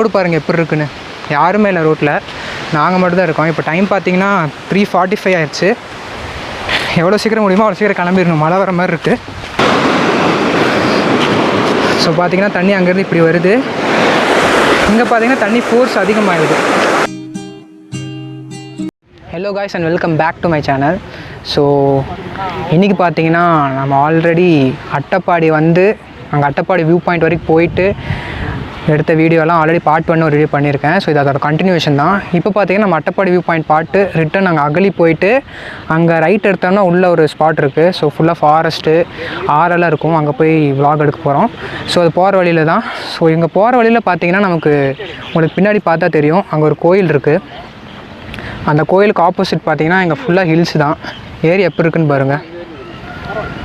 Road பாருங்கள் எப்படி இருக்குன்னு. யாருமே இல்லை ரோட்டில் நாங்கள் மட்டும் தான் இருக்கோம். இப்போ டைம் பார்த்தீங்கன்னா த்ரீ ஃபார்ட்டி ஃபைவ் ஆயிடுச்சு. எவ்வளோ சீக்கிரம் முடியுமோ அவ்வளோ சீக்கிரம் கிளம்பிடணும். மழை வர மாதிரி இருக்குது ஸோ பார்த்தீங்கன்னா தண்ணி அங்கேருந்து இப்படி வருது. இங்கே பார்த்தீங்கன்னா தண்ணி force அதிகமாகிடுது hello guys and welcome back to my channel so இன்றைக்கி பார்த்தீங்கன்னா நம்ம ஆல்ரெடி அட்டப்பாடி வந்து அங்கே அட்டப்பாடி வியூ பாயிண்ட் வரைக்கும் போயிட்டு எடுத்த வீடியோலாம் ஆல்ரெடி பார்ட் ஒன்று ரிவ்யூ பண்ணியிருக்கேன். ஸோ இது அதோட கண்டினியூஷன் தான். இப்போ பார்த்தீங்கன்னா நம்ம அட்டப்பாடி வியூ பாயிண்ட் பாட்டு ரிட்டன் அங்கே அகலி போயிட்டு அங்கே ரைட் எடுத்தோம்னா உள்ளே ஒரு ஸ்பாட் இருக்குது ஸோ ஃபுல்லாக ஃபாரஸ்ட்டு ஆறெல்லாம் இருக்கும். அங்கே போய் vlog எடுக்க போகிறோம் ஸோ அது போகிற வழியில் தான். ஸோ இங்கே போகிற வழியில் பார்த்தீங்கன்னா நமக்கு உங்களுக்கு பின்னாடி பார்த்தா தெரியும். அங்கே ஒரு கோயில் இருக்குது அந்த கோயிலுக்கு ஆப்போசிட் பார்த்தீங்கன்னா இங்கே ஃபுல்லாக ஹில்ஸ் தான். ஏரி எப்படி இருக்குன்னு பாருங்கள்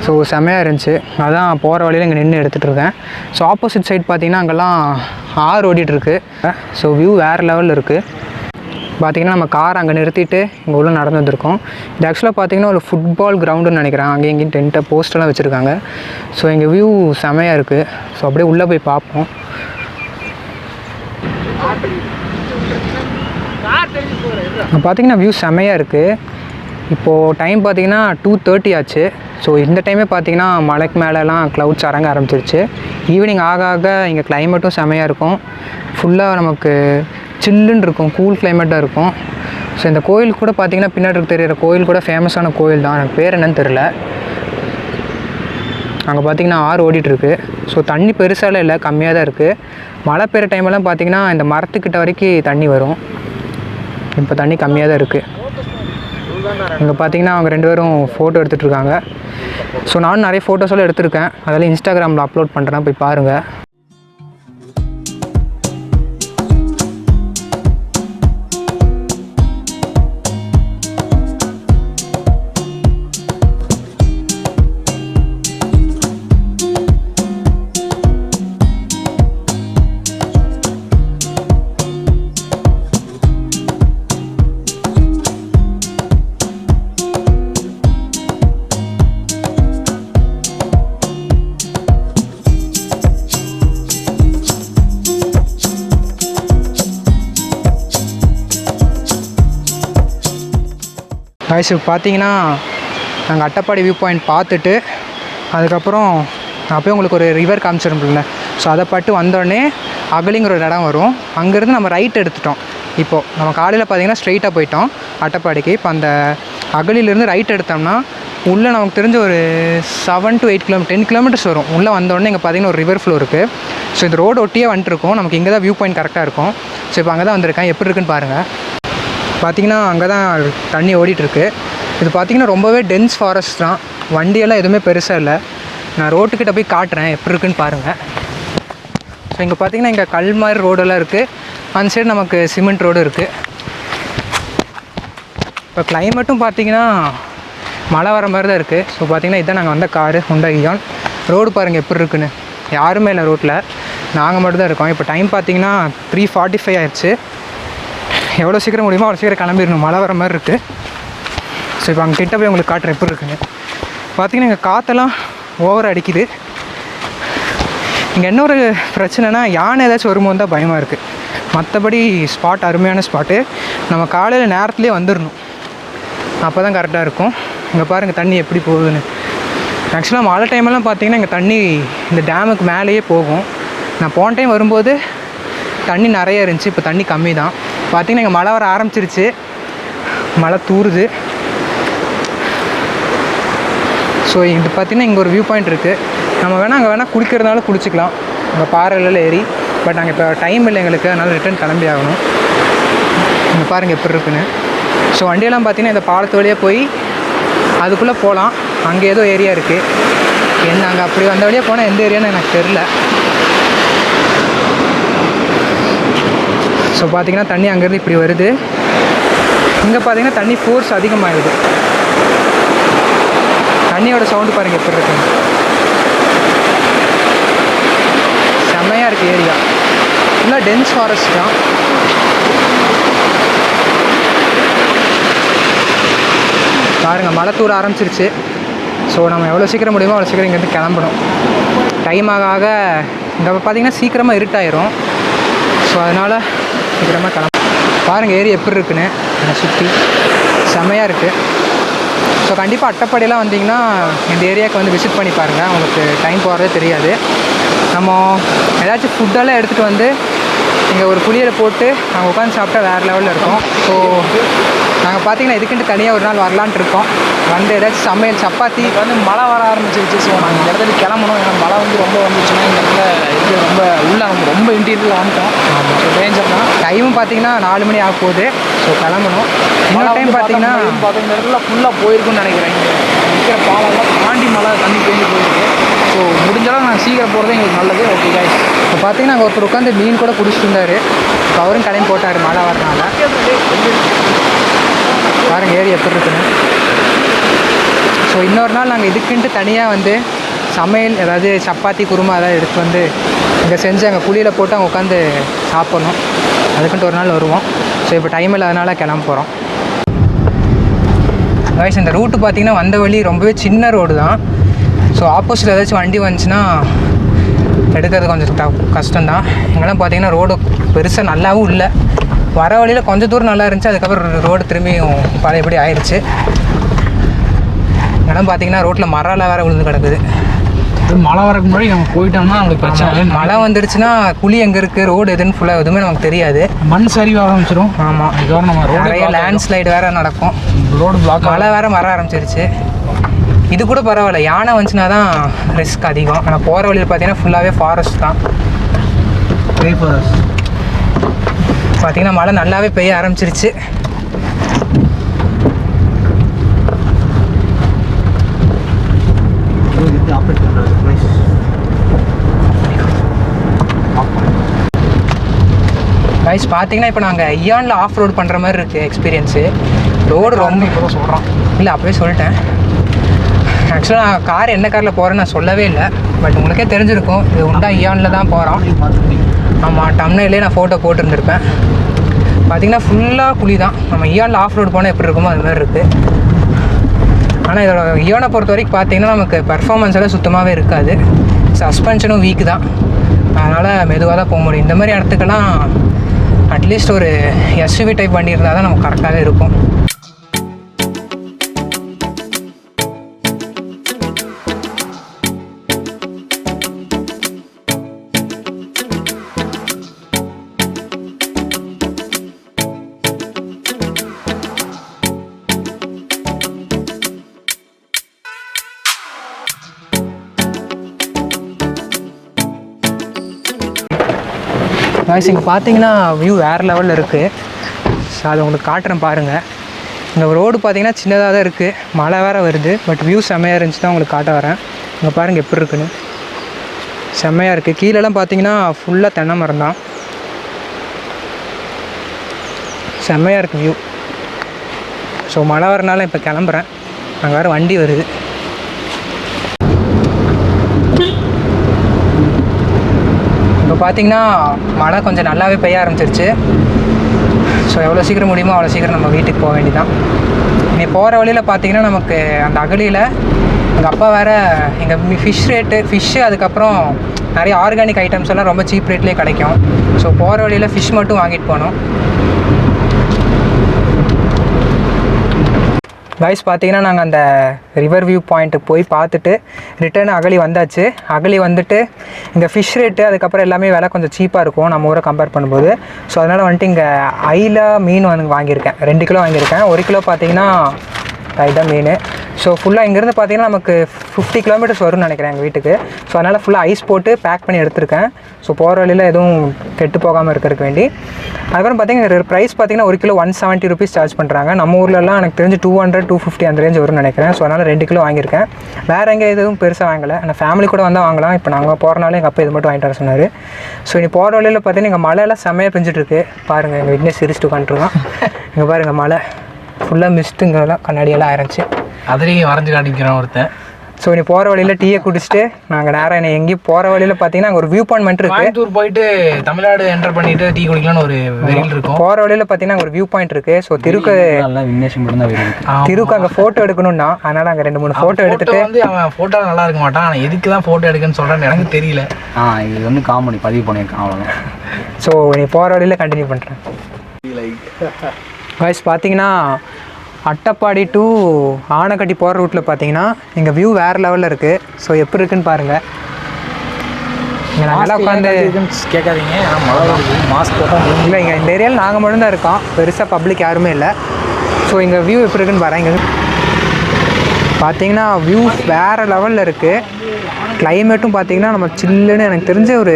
ஸோ செமையாக இருந்துச்சு. அதான் போகிற வழியில் இங்கே நின்று எடுத்துகிட்டு இருக்கேன். ஸோ ஆப்போசிட் சைட் பார்த்தீங்கன்னா அங்கெல்லாம் ஆறு ஓடிட்டுருக்கு ஸோ வியூ வேறு லெவலில் இருக்குது பார்த்தீங்கன்னா நம்ம கார் அங்கே நிறுத்திட்டு இங்கே உள்ள நடந்து வந்திருக்கோம். இது ஆக்சுவலாக பார்த்தீங்கன்னா ஒரு ஃபுட்பால் கிரவுண்டுன்னு நினைக்கிறேன். அங்கேயும் இங்கேயும் டென்ட்டை போஸ்டெல்லாம் வச்சுருக்காங்க. ஸோ இங்கே வியூ செமையாக இருக்குது ஸோ அப்படியே உள்ளே போய் பார்ப்போம். பார்த்தீங்கன்னா வியூ செமையாக இருக்குது இப்போது டைம் பார்த்தீங்கன்னா டூ தேர்ட்டி ஆச்சு. ஸோ இந்த டைமே பார்த்தீங்கன்னா மலைக்கு மேலெலாம் க்ளவுட்ஸ் அரங்க ஆரம்பிச்சிருச்சு. ஈவினிங் ஆக ஆக இங்கே கிளைமேட்டும் செமையாக இருக்கும். ஃபுல்லாக நமக்கு சில்லுன்னு இருக்கும் கூல் கிளைமேட்டாக இருக்கும். ஸோ இந்த கோயில் கூட பார்த்தீங்கன்னா பின்னாடி இருக்க கோயில் கூட ஃபேமஸான கோயில் தான். எனக்கு பேர் என்னன்னு தெரில அங்கே பார்த்தீங்கன்னா ஆறு ஓடிட்டுருக்கு ஸோ தண்ணி பெருசாலாம் இல்லை கம்மியாக தான் இருக்குது மழை பெய்கிற டைம்லாம் பார்த்தீங்கன்னா இந்த மரத்துக்கிட்ட வரைக்கும் தண்ணி வரும். இப்போ தண்ணி கம்மியாக தான் இருக்குது இங்கே பார்த்தீங்கன்னா அவங்க ரெண்டு பேரும் ஃபோட்டோ எடுத்துகிட்ருக்காங்க ஸோ நானும் நிறைய ஃபோட்டோஸ் எல்லாம் எடுத்திருக்கேன். அதெல்லாம் இன்ஸ்டாகிராமில் அப்லோட் பண்ணுறேன் போய் பாருங்கள் காய்ஸ் பார்த்தீங்கன்னா நாங்கள் அட்டப்பாடி வியூ பாயிண்ட் பார்த்துட்டு அதுக்கப்புறம் நான் போய் உங்களுக்கு ஒரு ரிவர் காமிச்சிருந்தேன்ல ஸோ அதை பட்டு வந்தோடனே அகலிங்கிற ஒரு இடம் வரும். அங்கேருந்து நம்ம ரைட் எடுத்துட்டோம். இப்போது நம்ம காலையில் பார்த்தீங்கன்னா ஸ்ட்ரைட்டாக போயிட்டோம் அட்டப்பாடிக்கு. இப்போ அந்த அகலிலேருந்து ரைட் எடுத்தோம்னா உள்ளே நமக்கு தெரிஞ்ச ஒரு seven to eight kilometre ten kilometres வரும். உள்ளே வந்தோடனே இங்கே பார்த்தீங்கன்னா ஒரு ரிவர் ஃப்ளோ இருக்குது ஸோ இந்த ரோடு ஒட்டியே வந்துட்டுருக்கோம் நமக்கு இங்கே தான் வியூ பாயிண்ட் கரெக்டாக இருக்கும். ஸோ இப்போ அங்கே தான் வந்திருக்கேன். எப்படி இருக்குன்னு பாருங்கள் பார்த்திங்கன்னா அங்கே தான் தண்ணி ஓடிட்டுருக்கு. இது பார்த்திங்கன்னா ரொம்பவே டென்ஸ் ஃபாரஸ்ட் தான். வண்டியெல்லாம் எதுவுமே பெருசாக இல்லை. நான் ரோட்டுக்கிட்ட போய் காட்டுறேன் எப்படி இருக்குன்னு பாருங்கள் ஸோ இங்கே பார்த்தீங்கன்னா இங்கே கல் மாதிரி ரோடெல்லாம் இருக்குது அந்த சைடு நமக்கு சிமெண்ட் ரோடு இருக்குது இப்போ கிளைமேட்டும் பார்த்தீங்கன்னா மழை வர மாதிரி தான் இருக்குது ஸோ பார்த்தீங்கன்னா இதான் நாங்கள் வந்த காரு ஹுண்டா இயான் ரோடு பாருங்கள் எப்படி இருக்குன்னு. யாருமே இல்லை ரோட்டில் நாங்கள் மட்டும் தான் இருக்கோம். இப்போ டைம் பார்த்தீங்கன்னா த்ரீ ஃபார்ட்டி ஃபைவ் ஆயிடுச்சு. எவ்வளோ சீக்கிரம் முடியுமோ அவ்வளோ சீக்கிரம் கிளம்பிடணும். மழை வர மாதிரி இருக்குது ஸோ இப்போ அங்கே கிட்ட போய் உங்களுக்கு காட்டுற எப்படி இருக்குன்னு. பார்த்தீங்கன்னா இங்கே காற்றெல்லாம் ஓவர் அடிக்குது. இங்கே என்ன ஒரு பிரச்சனைனா யானை ஏதாச்சும் வரும்போது தான் பயமாக இருக்குது மற்றபடி ஸ்பாட் அருமையான ஸ்பாட்டு நம்ம காலையில் நேரத்துலேயே வந்துடணும் அப்போ தான் கரெக்டாக இருக்கும். இங்கே பாருங்கள் தண்ணி எப்படி போகுதுன்னு. ஆக்சுவலாக மழை டைமெல்லாம் பார்த்தீங்கன்னா இங்கே தண்ணி இந்த டேமுக்கு மேலேயே போகும். நான் போன டைம் வரும்போது தண்ணி நிறைய இருந்துச்சு. இப்போ தண்ணி கம்மி தான் பார்த்தீங்கன்னா இங்கே மழை வர ஆரம்பிச்சிருச்சு. மழை தூறுது ஸோ இது பார்த்தீங்கன்னா இங்கே ஒரு வியூ பாயிண்ட் இருக்குது நம்ம வேணால் அங்கே வேணால் குளிக்கிறதுனால குளிச்சிக்கலாம். அங்கே பாறைகளில் ஏறி பட் நாங்கள் இப்போ டைம் இல்லை எங்களுக்கு. அதனால் ரிட்டர்ன் கிளம்பி ஆகணும். இங்கே பாருங்கள் எப்படி இருக்குன்னு. ஸோ வண்டியெல்லாம் பார்த்தீங்கன்னா இந்த பாலத்து வழியாக போய் அதுக்குள்ளே போகலாம் அங்கே ஏதோ ஏரியா இருக்குது என்ன அங்கே அப்படி வந்த வழியாக போனால் எந்த ஏரியான்னு எனக்கு தெரில ஸோ பார்த்தீங்கன்னா தண்ணி அங்கேருந்து இப்படி வருது. இங்கே பார்த்தீங்கன்னா தண்ணி ஃபோர்ஸ் அதிகமாகிடுது தண்ணியோட சவுண்டு பாருங்கள் எப்படி இருக்குன்னு செம்மையாக இருக்குது ஏரியா ஃபுல்லாக டென்ஸ் ஃபாரஸ்ட் தான். பாருங்கள் மழை தூர ஆரம்பிச்சிருச்சு. ஸோ நம்ம எவ்வளோ சீக்கிரம் முடியுமோ அவ்வளோ சீக்கிரம் இங்கேருந்து கிளம்பணும். டைம் ஆக ஆக இங்கே பார்த்தீங்கன்னா சீக்கிரமாக இருட்டாயிரும். ஸோ அதனால் சீக்கிரமாக கிளம்ப. பாருங்கள் ஏரி எப்படி இருக்குன்னு. என்னை சுற்றி செமையாக இருக்குது ஸோ கண்டிப்பாக அட்டப்பாடியெல்லாம் வந்தீங்கன்னா இந்த ஏரியாவுக்கு வந்து விசிட் பண்ணி பாருங்கள் உங்களுக்கு டைம் போகிறதே தெரியாது. நம்ம ஏதாச்சும் ஃபுட்டெல்லாம் எடுத்துகிட்டு வந்து இங்கே ஒரு குளியலை போட்டு நாங்கள் உட்காந்து சாப்பிட்டா வேறு லெவலில் இருக்கும். ஸோ நாங்கள் பார்த்தீங்கன்னா இதுக்குன்ட்டு தனியாக ஒரு நாள் வரலான்ட்டு இருக்கோம். வந்து ஏதாச்சும் சமையல் சப்பாத்தி வந்து மழை வர ஆரம்பிச்சிருச்சு. ஸோ நாங்கள் இந்த இடத்துல கிளம்பணும். ஏன்னா மழை வந்து ரொம்ப வந்துச்சுன்னா இந்த இடத்துல இது ரொம்ப உள்ள நம்ம ரொம்ப இன்டீரியரில் வந்துட்டோம். ஸோ டேஞ்சர் தான். டைமும் பார்த்தீங்கன்னா நாலு மணி ஆக போகுது. ஸோ கிளம்பணும். இன்னொரு டைம் பார்த்தீங்கன்னா பார்த்தா இந்த இடத்துல ஃபுல்லாக போயிருக்குன்னு நினைக்கிறேன். இங்கே நிற்கிற பாலம்லாம் தாண்டி மழை தண்ணி பேஞ்சு போயிருக்கு. ஸோ முடிஞ்சாலும் நான் சீக்கிரம் போகிறது எங்களுக்கு நல்லது. ஓகே காய்ஸ் இப்போ பார்த்தீங்கன்னா அங்கே ஒருத்தர் உட்காந்து மீன் கூட குடிச்சிட்டு இருந்தார். அவரும் கிளம்பி போட்டார் மழை வரனால பாருங்க ஏரி எப்படி இருக்குன்னு. ஸோ இன்னொரு நாள் நாங்கள் இதுக்குன்ட்டு தனியாக வந்து சமையல் ஏதாவது சப்பாத்தி குருமா ஏதாவது எடுத்து வந்து இங்கே செஞ்சு அங்கே குழியில் போட்டு அங்கே உட்காந்து சாப்பிட்ணும். அதுக்குன்ட்டு ஒரு நாள் வருவோம். ஸோ இப்போ டைம் இல்லாதனால கிளம்ப போகிறோம் வயசு இந்த ரூட்டு பார்த்தீங்கன்னா வந்த வழி ரொம்பவே சின்ன ரோடு தான். ஸோ ஆப்போசிட் ஏதாச்சும் வண்டி வந்துச்சுன்னா எடுக்கிறது கொஞ்சம் கஷ்டம் தான் இங்கெல்லாம் பார்த்தீங்கன்னா ரோடு பெருசாக நல்லாவும் இல்லை. வர வழியில் கொஞ்சம் தூரம் நல்லா இருந்துச்சு. அதுக்கப்புறம் ரோடு திரும்பியும் பழையபடி ஆயிடுச்சு இங்கெல்லாம் பார்த்தீங்கன்னா ரோட்டில் மரம்லாம் வேறு விழுந்து கிடக்குது. மழை வரக்கு முன்னாடி நம்ம போயிட்டோம்னா நம்மளுக்கு பிரச்சனை மழை வந்துடுச்சுன்னா குழி எங்கே இருக்குது ரோடு எதுன்னு ஃபுல்லாக எதுவுமே நமக்கு தெரியாது. மண் சரிவு ஆரம்பிச்சிடும் ஆமாம் அதுக்கப்புறம் நம்ம நிறைய ரோடு லேண்ட்ஸ்லைடு வேறு நடக்கும். ரோடு பிளாக் மழை வேற வர ஆரம்பிச்சிருச்சு. இது கூட பரவாயில்ல யானை வந்துச்சுன்னா தான் ரிஸ்க் அதிகம். ஆனால் போகிற வழியில் பார்த்தீங்கன்னா ஃபுல்லாகவே ஃபாரஸ்ட் தான். பார்த்தீங்கன்னா மழை நல்லாவே பெய்ய ஆரம்பிச்சிருச்சு. கைஸ் பார்த்தீங்கன்னா இப்போ நாங்கள் ஐயானில் ஆஃப் ரோடு பண்ணுற மாதிரி இருக்குது எக்ஸ்பீரியன்ஸு ரோடு ரொம்ப இப்போ தான் சொல்கிறான் இல்லை அப்போவே சொல்லிட்டேன். ஆக்சுவலாக நான் கார் என்ன காரில் போகிறேன்னு நான் சொல்லவே இல்லை. பட் உங்களுக்கே தெரிஞ்சிருக்கும் இது உண்டா இயானில் தான் போகிறோம் ஆமாம் டம்னையிலே நான் ஃபோட்டோ போட்டிருந்திருப்பேன். பார்த்தீங்கன்னா ஃபுல்லாக குழி தான். நம்ம இயானில் ஆஃப் ரோடு போனால் எப்படி இருக்குமோ அது மாதிரி இருக்குது ஆனால் இதோட இயோனை பொறுத்த வரைக்கும் பார்த்தீங்கன்னா நமக்கு பெர்ஃபார்மன்ஸ் எல்லாம் சுத்தமாகவே இருக்காது. சஸ்பென்ஷனும் வீக் தான். அதனால் மெதுவாக தான் போக முடியும். இந்த மாதிரி இடத்துக்கெல்லாம் அட்லீஸ்ட் ஒரு எஸ்யூவி டைப் வண்டி இருந்தால் தான் நமக்கு கரெக்டாகவே இருக்கும் வாய்ஸ் இங்கே பார்த்தீங்கன்னா வியூ வேறு லெவலில் இருக்குது ஸோ அதை உங்களுக்கு காட்டுறேன் பாருங்கள் இந்த ரோடு பார்த்தீங்கன்னா சின்னதாக தான் இருக்குது மழை வேறு வருது. பட் வியூ செம்மையாக இருந்துச்சு தான் உங்களுக்கு காட்ட வரேன். இங்கே பாருங்கள் எப்படி இருக்குன்னு. செம்மையாக இருக்குது கீழெல்லாம் பார்த்தீங்கன்னா ஃபுல்லாக தென்னை மரம் தான். செம்மையாக இருக்குது வியூ ஸோ மழை வரனால இப்போ கிளம்புறேன். அங்கே வேறு வண்டி வருது. பார்த்தீங்கன்னா மழை கொஞ்சம் நல்லாவே பெய்ய ஆரம்பிச்சிருச்சு. ஸோ எவ்வளோ சீக்கிரம் முடியுமோ அவ்வளோ சீக்கிரம் நம்ம வீட்டுக்கு போக வேண்டியதான் நீ போகிற வழியில் பார்த்தீங்கன்னா நமக்கு அந்த அகலியில் எங்கள் அப்பா வேறு எங்கள் ஃபிஷ் ரேட்டு ஃபிஷ்ஷு அதுக்கப்புறம் நிறைய ஆர்கானிக் ஐட்டம்ஸ் எல்லாம் ரொம்ப சீப் ரேட்லேயே கிடைக்கும். ஸோ போகிற வழியில் ஃபிஷ் மட்டும் வாங்கிட்டு போனோம் கைஸ் பார்த்தீங்கன்னா நாங்கள் அந்த ரிவர் வியூ பாயிண்ட்டுக்கு போய் பார்த்துட்டு ரிட்டர்ன் அகலி வந்தாச்சு. அகலி வந்துட்டு இங்கே ஃபிஷ் ரேட்டு அதுக்கப்புறம் எல்லாமே விலை கொஞ்சம் சீப்பாக இருக்கும். நம்ம ஊரை கம்பேர் பண்ணும்போது. ஸோ அதனால் வந்துட்டு இங்கே ஐல மீன் வந்து வாங்கியிருக்கேன். ரெண்டு கிலோ வாங்கியிருக்கேன். ஒரு கிலோ பார்த்தீங்கன்னா இதுதான் மீன் ஸோ ஃபுல்லாக இங்கேருந்து பார்த்தீங்கன்னா நமக்கு ஃபிஃப்டி கிலோமீட்டர்ஸ் வரும்னு நினைக்கிறேன் எங்கள் வீட்டுக்கு. ஸோ அதனால் ஃபுல்லாக ஐஸ் போட்டு பேக் பண்ணி எடுத்திருக்கேன். ஸோ போகிற வழியில் எதுவும் கெட்டு போகாமல் இருக்கிறதுக்கு வேண்டி. அதுக்கப்புறம் பார்த்தீங்கன்னா ப்ரைஸ் பார்த்தீங்கன்னா ஒரு kilo one seventy rupees charge பண்ணுறாங்க நம்ம ஊர்லலாம் எனக்கு தெரிஞ்சு டூ ஹண்ட்ரட் டூ ஃபிஃப்டி அந்த ரேஞ்ச் வரும்னு நினைக்கிறேன். ஸோ அதனால் ரெண்டு கிலோ வாங்கியிருக்கேன். வேறு எங்கே எதுவும் பெருசாக வாங்கலை. ஆனால் ஃபேமிலி கூட வந்தால் வாங்கலாம். இப்போ நாங்கள் போகிறனால எங்கள் அப்பா இது மட்டும் வாங்கிட்டு வர சொன்னார். ஸோ இனி போகிற வழியில் பார்த்தீங்கன்னா இங்கே மழையெல்லாம் செம்மையாக பெஞ்சிட்ருக்கு பாருங்கள் எங்கள் விட்னஸ் சிரிச்சுட்டு உட்காந்துருக்கோம் இங்கே பாருங்கள் மழை. ஃபுல்லாக மிஸ்ட்டுங்கெல்லாம் கண்ணாடியெல்லாம் ஆயிருந்துச்சு அதுலேயும் வரைஞ்சு காட்டிக்கிறான் ஒருத்தன். ஸோ நீ போகிற வழியில் டீயை குடிச்சிட்டு நாங்கள் நேராக என்னை எங்கேயும் போகிற வழியில் பார்த்தீங்கன்னா அங்கே ஒரு வியூ பாயிண்ட் மட்டும் இருக்குது கோயம்புத்தூர் போயிட்டு தமிழ்நாடு என்டர் பண்ணிட்டு டீ குடிக்கலாம்னு ஒரு வெறியில் இருக்கும். போகிற வழியில் பார்த்தீங்கன்னா அங்க ஒரு வியூ பாயிண்ட் இருக்குது ஸோ திருக்கு திருக்கு அங்கே ஃபோட்டோ எடுக்கணும்னா அதனால் அங்கே ரெண்டு மூணு ஃபோட்டோ எடுத்துட்டு வந்து அவன் ஃபோட்டோ நல்லா இருக்க மாட்டான். ஆனால் எதுக்கு தான் ஃபோட்டோ எடுக்கன்னு சொல்கிறேன்னு எனக்கு தெரியல. ஆ இது வந்து காமெடி பதிவு பண்ணியிருக்கான் அவ்வளோதான் ஸோ நீ போகிற வழியில் கண்டினியூ பண்ணுறேன் வாய்ஸ் பார்த்தீங்கன்னா அட்டப்பாடி டு ஆனைக்கட்டி போகிற ரூட்டில் பார்த்தீங்கன்னா இங்கே வியூ வேறு லெவலில் இருக்குது ஸோ எப்படி இருக்குன்னு பாருங்கள் இங்கே நாங்கள்லாம் உட்காந்து கேட்காதீங்க. மாஸ்க் இல்லை இங்கே இந்த ஏரியாவில் நாங்கள் மட்டும்தான் இருக்கோம். பெருசாக பப்ளிக் யாருமே இல்லை. ஸோ இங்கே வியூ எப்படி இருக்குன்னு பாருங்க. பார்த்தீங்கன்னா வியூ வேறு லெவலில் இருக்குது கிளைமேட்டும் பார்த்தீங்கன்னா நம்ம சில்லுன்னு எனக்கு தெரிஞ்ச ஒரு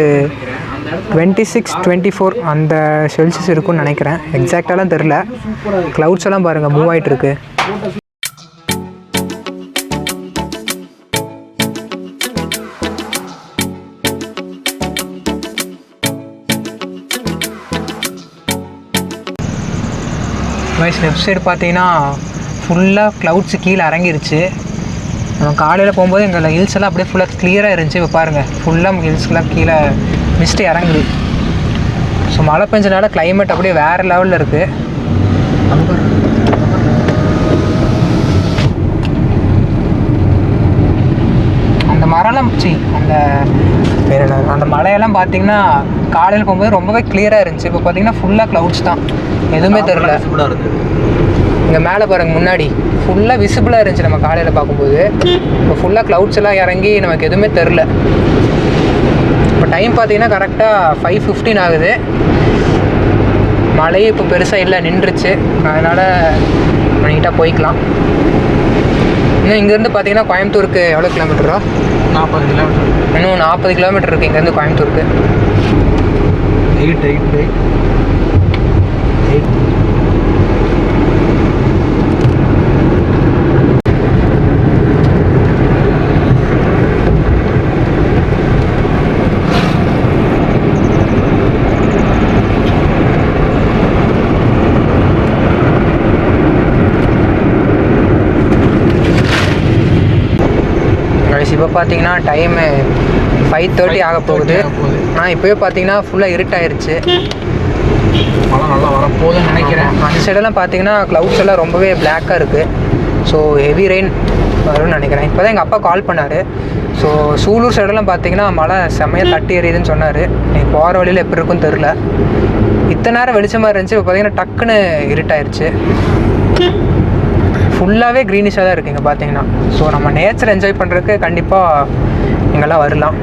டுவெண்ட்டி சிக்ஸ் டுவெண்ட்டி ஃபோர் அந்த செல்சியஸ் இருக்கும்னு நினைக்கிறேன். எக்ஸாக்டாலாம் தெரில க்ளவுட்ஸ் எல்லாம் பாருங்கள் மூவ் ஆகிட்டு இருக்கு வைஸ் லெஃப்ட் சைடு பார்த்தீங்கன்னா ஃபுல்லாக க்ளவுட்ஸு கீழே இறங்கிருச்சு. நம்ம காலையில் போகும்போது எங்கள் ஹில்ஸ் எல்லாம் அப்படியே ஃபுல்லாக கிளியராக இருந்துச்சு. இப்போ பாருங்கள் ஃபுல்லாக ஹில்ஸ்க்கெலாம் கீழே மிஸ்ட்டு இறங்குது. ஸோ மழை பெஞ்சனால climate அப்படியே வேறு லெவலில் இருக்குது அந்த மரம்லாம் சி அந்த வேறு என்ன அந்த மலையெல்லாம் பார்த்தீங்கன்னா காலையில் போகும்போது ரொம்பவே கிளியராக இருந்துச்சு. இப்போ பார்த்தீங்கன்னா ஃபுல்லாக க்ளவுட்ஸ் தான். எதுவுமே தெரில இங்கே மேலே பாருங்க முன்னாடி. ஃபுல்லாக விசிபிளாக இருந்துச்சு நம்ம காலையில் பார்க்கும்போது. இப்போ ஃபுல்லாக க்ளவுட்ஸ் எல்லாம் இறங்கி நமக்கு எதுவுமே தெரில இப்போ டைம் பார்த்தீங்கன்னா கரெக்டாக ஃபைவ் ஃபிஃப்டீன் ஆகுது. மழையே இப்போ பெருசாக இல்லை நின்றுச்சு. அதனால் நீட்டாக போய்க்கலாம். இன்னும் இங்கேருந்து பார்த்தீங்கன்னா கோயம்புத்தூருக்கு எவ்வளோ கிலோமீட்டரோ நாற்பது கிலோமீட்டர் இன்னும் நாற்பது கிலோமீட்டர் இருக்குது இங்கேருந்து கோயம்புத்தூருக்கு. எயிட் எயிட் எயிட் எயிட் இப்போ பார்த்தீங்கன்னா டைமு ஃபைவ் தேர்ட்டி ஆக போகுது. ஆனால் இப்போயே பார்த்தீங்கன்னா ஃபுல்லாக இருட்டாயிருச்சு. மழை நல்லா வரப்போகுதுன்னு நினைக்கிறேன். அந்த சைடெல்லாம் பார்த்தீங்கன்னா க்ளவுட்ஸ் எல்லாம் ரொம்பவே பிளாக்காக இருக்குது ஸோ ஹெவி ரெயின் வரும்னு நினைக்கிறேன். இப்போ தான் எங்கள் அப்பா கால் பண்ணார். ஸோ சூலூர் சைடெல்லாம் பார்த்தீங்கன்னா மழை செம்மையாக தட்டி எறியுதுன்னு சொன்னார். நீ போகிற வழியில் எப்படி இருக்குன்னு தெரில இத்தனை நேரம் வெளிச்சமாக இருந்துச்சு. இப்போ பார்த்தீங்கன்னா டக்குன்னு இருட்டாயிருச்சு. ஃபுல்லாகவே க்ரீனிஷாக தான் இருக்குது இங்கே பார்த்தீங்கன்னா ஸோ நம்ம நேச்சர் என்ஜாய் பண்ணுறதுக்கு கண்டிப்பாக இங்கெல்லாம் வரலாம்.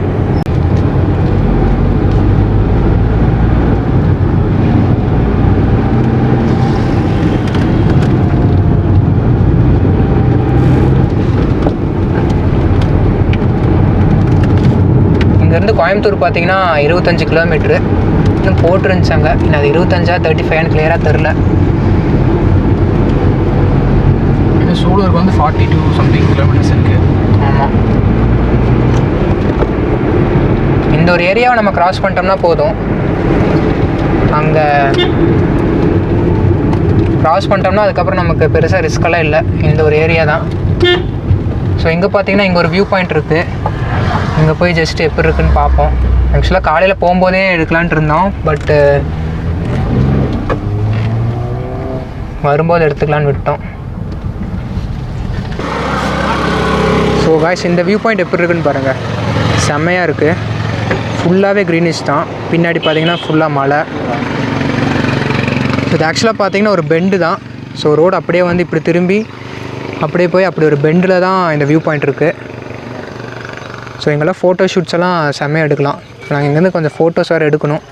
இங்கேருந்து கோயம்புத்தூர் பார்த்தீங்கன்னா இருபத்தஞ்சு கிலோமீட்ரு இன்னும் போட்டுருந்துச்சாங்க இன்னும் அது இருபத்தஞ்சா தேர்ட்டி ஃபைவ்னு கிளியராக தெரில. இது வந்து ஃபார்ட்டி டூ சம்திங் கிலோமீட்டர்ஸ் இருக்குது ஆமாம் இந்த ஒரு ஏரியாவை நம்ம கிராஸ் பண்ணிட்டோம்னா போதும். அங்கே கிராஸ் பண்ணிட்டோம்னா அதுக்கப்புறம் நமக்கு பெருசாக ரிஸ்கெல்லாம் இல்லை. இந்த ஒரு ஏரியா தான். ஸோ இங்கே பார்த்தீங்கன்னா இங்கே ஒரு வியூ பாயிண்ட் இருக்குது இங்கே போய் ஜஸ்ட் எப்படி இருக்குன்னு பார்ப்போம். ஆக்சுவலாக காலையில் போகும்போதே எடுக்கலான்ட்டு இருந்தோம். பட்டு வரும்போது எடுத்துக்கலான்னு விட்டோம். ஸோ காய்ஸ் இந்த வியூ பாயிண்ட் எப்படி இருக்குன்னு பாருங்கள் செம்மையாக இருக்குது ஃபுல்லாகவே க்ரீனிஷ் தான். பின்னாடி பார்த்தீங்கன்னா ஃபுல்லாக மலை இது ஆக்சுவலாக பார்த்தீங்கன்னா ஒரு பெண்டு தான். ஸோ ரோடு அப்படியே வந்து இப்படி திரும்பி அப்படியே போய் அப்படி ஒரு பெண்டில் தான் இந்த வியூ பாயிண்ட் இருக்குது ஸோ எங்கெல்லாம் ஃபோட்டோ ஷூட்ஸ் எல்லாம் செம்மையாக எடுக்கலாம். நாங்கள் இங்கேருந்து கொஞ்சம் ஃபோட்டோஸ் வேறு எடுக்கணும்.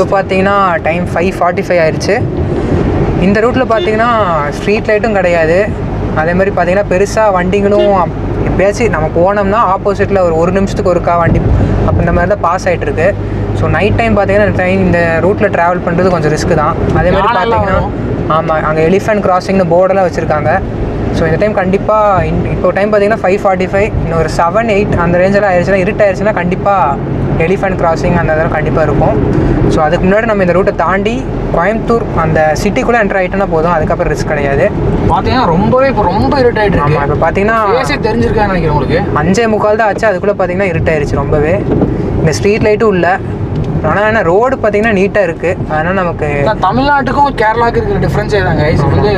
இப்போ பார்த்தீங்கன்னா டைம் ஃபைவ் ஃபார்ட்டி ஃபைவ் ஆயிடுச்சு இந்த ரூட்டில் பார்த்தீங்கன்னா ஸ்ட்ரீட் லைட்டும் கிடையாது. அதே மாதிரி பார்த்தீங்கன்னா பெருசாக வண்டிங்களும் பேசி நம்ம போனோம்னா ஆப்போசிட்டில் ஒரு ஒரு நிமிஷத்துக்கு ஒருக்கா வண்டி அப்போ இந்த மாதிரி தான் பாஸ் ஆகிட்டு இருக்கு. ஸோ நைட் டைம் பார்த்தீங்கன்னா ட்ரெயின் இந்த ரூட்டில் ட்ராவல் பண்ணுறது கொஞ்சம் ரிஸ்க் தான். அதே மாதிரி பார்த்தீங்கன்னா ஆமாம் அங்கே எலிஃபென்ட் கிராசிங்னு போர்டெல்லாம் வச்சுருக்காங்க. ஸோ இந்த டைம் கண்டிப்பாக இப்போ டைம் பார்த்தீங்கன்னா ஃபைவ் ஃபார்ட்டி ஃபைவ் இன்னொரு செவன் எயிட் அந்த ரேஞ்சில் ஆயிடுச்சுன்னா இருட்டு ஆயிடுச்சுன்னா கண்டிப்பாக எலிஃபென்ட் கிராசிங் அந்த இதெல்லாம் கண்டிப்பாக இருக்கும். ஸோ அதுக்கு முன்னாடி நம்ம இந்த ரூட்டை தாண்டி கோயம்புத்தூர் அந்த சிட்டிக்குள்ளே என்டர் ஆகிட்டோன்னா போதும். அதுக்கப்புறம் ரிஸ்க் கிடையாது. பார்த்தீங்கன்னா ரொம்பவே இப்போ ரொம்ப இருட்டாயிட்டு ஆமாம் இப்போ பார்த்தீங்கன்னா தெரிஞ்சிருக்கான்னு நினைக்கிறேன் உங்களுக்கு. அஞ்சே முக்கால் தான் ஆச்சு. அதுக்குள்ளே பார்த்தீங்கன்னா இருட்டாயிருச்சு ரொம்பவே. இந்த ஸ்ட்ரீட் லைட்டும் இல்லை. ஆனால் என்ன ரோடு பார்த்தீங்கன்னா நீட்டாக இருக்குது அதனால் நமக்கு தமிழ்நாட்டுக்கும் கேரளாவுக்கு இருக்கிற டிஃப்ரென்ஸே தாங்க. இது வந்து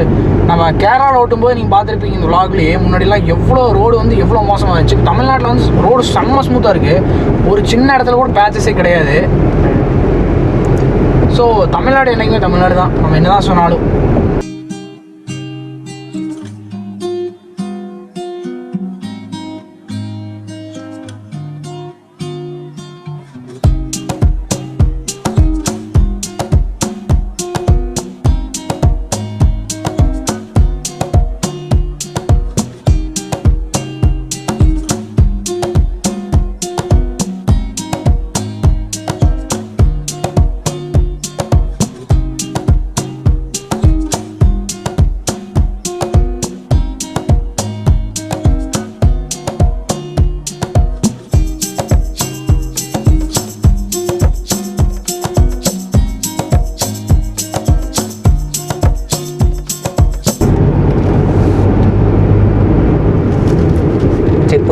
நம்ம கேரளாவில் ஓட்டும்போது நீங்கள் பார்த்துருப்பீங்க இந்த vlogலயே முன்னாடிலாம் எவ்வளோ ரோடு வந்து எவ்வளோ மோசமாக இருந்துச்சு. தமிழ்நாட்டில் வந்து ரோடு செம்ம ஸ்மூத்தாக இருக்குது ஒரு சின்ன இடத்துல கூட பேச்சஸே கிடையாது. ஸோ தமிழ்நாடு என்றைக்குமே தமிழ்நாடு தான். நம்ம என்னதான் சொன்னாலும்.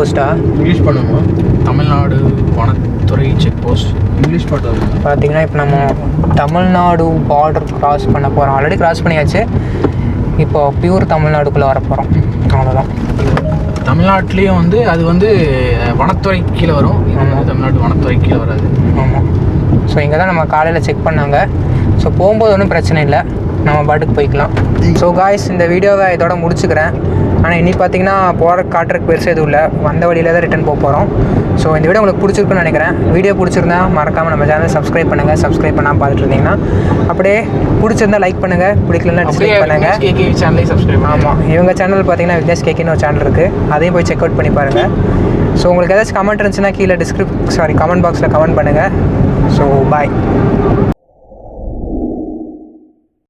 போஸ்ட்டா இங்கிலீஷ் பண்ணுவோம் தமிழ்நாடு வனத்துறை செக் போஸ்ட் இங்கிலீஷ் பாட்டு வருமா? பார்த்தீங்கன்னா இப்போ நம்ம தமிழ்நாடு பார்டர் கிராஸ் பண்ண போகிறோம் ஆல்ரெடி கிராஸ் பண்ணியாச்சு. இப்போ பியூர் தமிழ்நாடுக்குள்ளே வர போகிறோம் அவ்வளோதான் தமிழ்நாட்டிலையும் வந்து அது வந்து வனத்துறை கீழே வரும். இது வந்து தமிழ்நாடு வனத்துறை கீழே வராது. ஆமாம் ஸோ இங்கே தான் நம்ம காலையில் செக் பண்ணாங்க. ஸோ போகும்போது ஒன்றும் பிரச்சனை இல்லை. நம்ம பாட்டுக்கு போய்க்கலாம். ஸோ காய்ஸ் இந்த வீடியோவை இதோட முடிச்சுக்கிறேன். ஆனால் இனி பார்த்தீங்கன்னா போகிற காட்டுறதுக்கு பெருசு எதுவும் இல்லை. வந்த வழியில தான் ரிட்டன் போக போகிறோம் ஸோ இந்த வீடியோ உங்களுக்கு பிடிச்சிருக்குன்னு நினைக்கிறேன். வீடியோ பிடிச்சிருந்தா மறக்காமல் நம்ம சேனல் சப்ஸ்கிரைப் பண்ணுங்கள் சப்ஸ்கிரைப் பண்ணாமல் பார்த்துட்டு இருந்தீங்கன்னா அப்படியே பிடிச்சிருந்தா லைக் பண்ணுங்கள் பிடிக்கலன்னா டிஸ்லைக் பண்ணுங்கள் கேகே சேனலையும் சப்ஸ்கிரைப் ஆமாம் இவங்க சேனல் பார்த்தீங்கன்னா விக்னேஷ் கேக்கின்னு ஒரு சேனல் இருக்குது அதையும் போய் செக் அவுட் பண்ணி பாருங்கள் ஸோ உங்களுக்கு ஏதாச்சும் கமெண்ட் இருந்துச்சுன்னா கீழே டிஸ்கிரிப் சாரி கமெண்ட் பாக்ஸில் கமெண்ட் பண்ணுங்கள் ஸோ பாய்